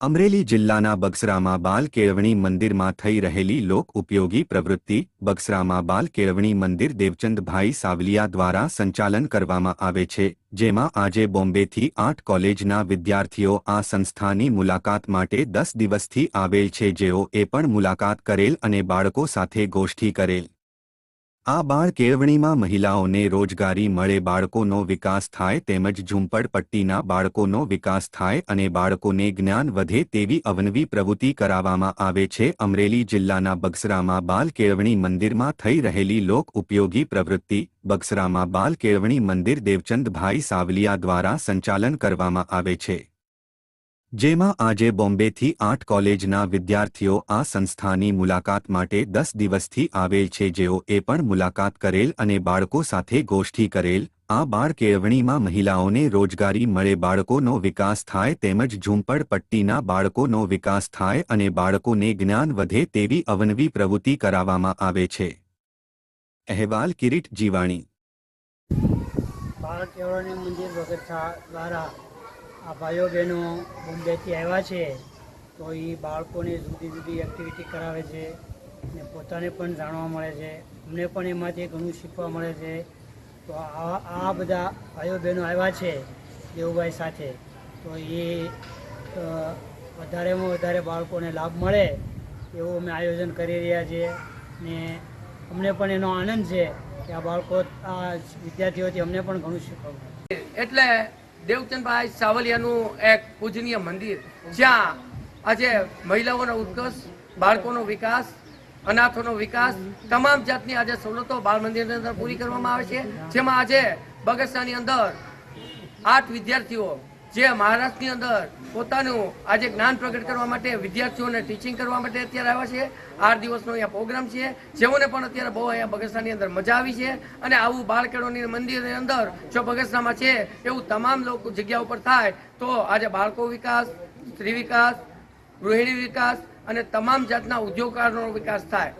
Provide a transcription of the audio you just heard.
અમરેલી જિલ્લાના બગસરામાં બાલ કેળવણી મંદિરમાં થઈ રહેલી લોક ઉપયોગી પ્રવૃત્તિ બગસરામાં બાલ કેળવણી મંદિર દેવચંદભાઈ સાવલિયા દ્વારા સંચાલન કરવામાં આવે છે, જેમાં આજે બોમ્બેથી આઠ કોલેજના વિદ્યાર્થીઓ આ સંસ્થાની મુલાકાત માટે દસ દિવસથી આવેલ છે જેઓ એ પણ મુલાકાત કરેલ અને બાળકો સાથે ગોષ્ઠી કરેલ. આ બાળ કેળવણીમાં મહિલાઓને રોજગારી મળે, બાળકોનો વિકાસ થાય તેમજ ઝૂંપડપટ્ટીના બાળકોનો વિકાસ થાય અને બાળકોને જ્ઞાન વધે તેવી અવનવી પ્રવૃત્તિ કરાવવામાં આવે છે. અમરેલી જિલ્લાના બગસરામાં બાલ કેળવણી મંદિરમાં થઈ રહેલી લોક ઉપયોગી પ્રવૃત્તિ બગસરામાં બાલ કેળવણી મંદિર દેવચંદભાઈ સાવલિયા દ્વારા સંચાલન કરવામાં આવે છે. જેમાં આજે બોમ્બેથી આઠ કોલેજના વિદ્યાર્થીઓ આ સંસ્થાની મુલાકાત માટે દસ દિવસથી આવેલ છે જેઓ એ પણ મુલાકાત કરેલ અને બાળકો સાથે ગોષ્ઠી કરેલ. આ બાળ કેળવણીમાં મહિલાઓને રોજગારી મળે, બાળકોનો વિકાસ થાય તેમજ ઝૂંપડપટ્ટીના બાળકોનો વિકાસ થાય અને બાળકોને જ્ઞાન વધે તેવી અવનવી પ્રવૃત્તિ કરાવવામાં આવે છે. અહેવાલ કિરીટ જીવાણી. બાળ કેળવણી મંદિર વગેરે દ્વારા આ ભાઈઓ બહેનો બોમ્બેથી આવ્યા છે, તો એ બાળકોને જુદી જુદી એક્ટિવિટી કરાવે છે અને પોતાને પણ જાણવા મળે છે. અમને પણ એમાંથી ઘણું શીખવા મળે છે. તો આ આ બધા ભાઈઓ બહેનો આવ્યા છે દેવુભાઈ સાથે, તો એ વધારેમાં વધારે બાળકોને લાભ મળે એવું અમે આયોજન કરી રહ્યા છીએ ને અમને પણ એનો આનંદ છે કે આ બાળકો, આ વિદ્યાર્થીઓથી અમને પણ ઘણું શીખવા મળે. એટલે દેવચંદભાઈ સાવલિયાનું એક પૂજનીય મંદિર, જ્યાં આજે મહિલાઓનો ઉત્કર્ષ, બાળકોનો વિકાસ, અનાથોનો વિકાસ, તમામ જાતની આજે સવલતો બાળ મંદિરની અંદર પૂરી કરવામાં આવે છે. જેમાં આજે બગસરાની અંદર આઠ વિદ્યાર્થીઓ જે મહારાષ્ટ્રની અંદર પોતાનું આજે જ્ઞાન પ્રગટ કરવા માટે વિદ્યાર્થીઓને ટીચિંગ કરવા માટે અત્યારે આવ્યા છે. આઠ દિવસનો અહીંયા પ્રોગ્રામ છે. જેઓને પણ અત્યારે બહુ અહીંયા બગસરાની અંદર મજા આવી છે. અને આવું બાળકેળોની મંદિરની અંદર જો બગસરામાં છે એવું તમામ લોકો જગ્યા ઉપર થાય, તો આજે બાળકો વિકાસ, સ્ત્રી વિકાસ, ગૃહિણી વિકાસ અને તમામ જાતના ઉદ્યોગકારોનો વિકાસ થાય.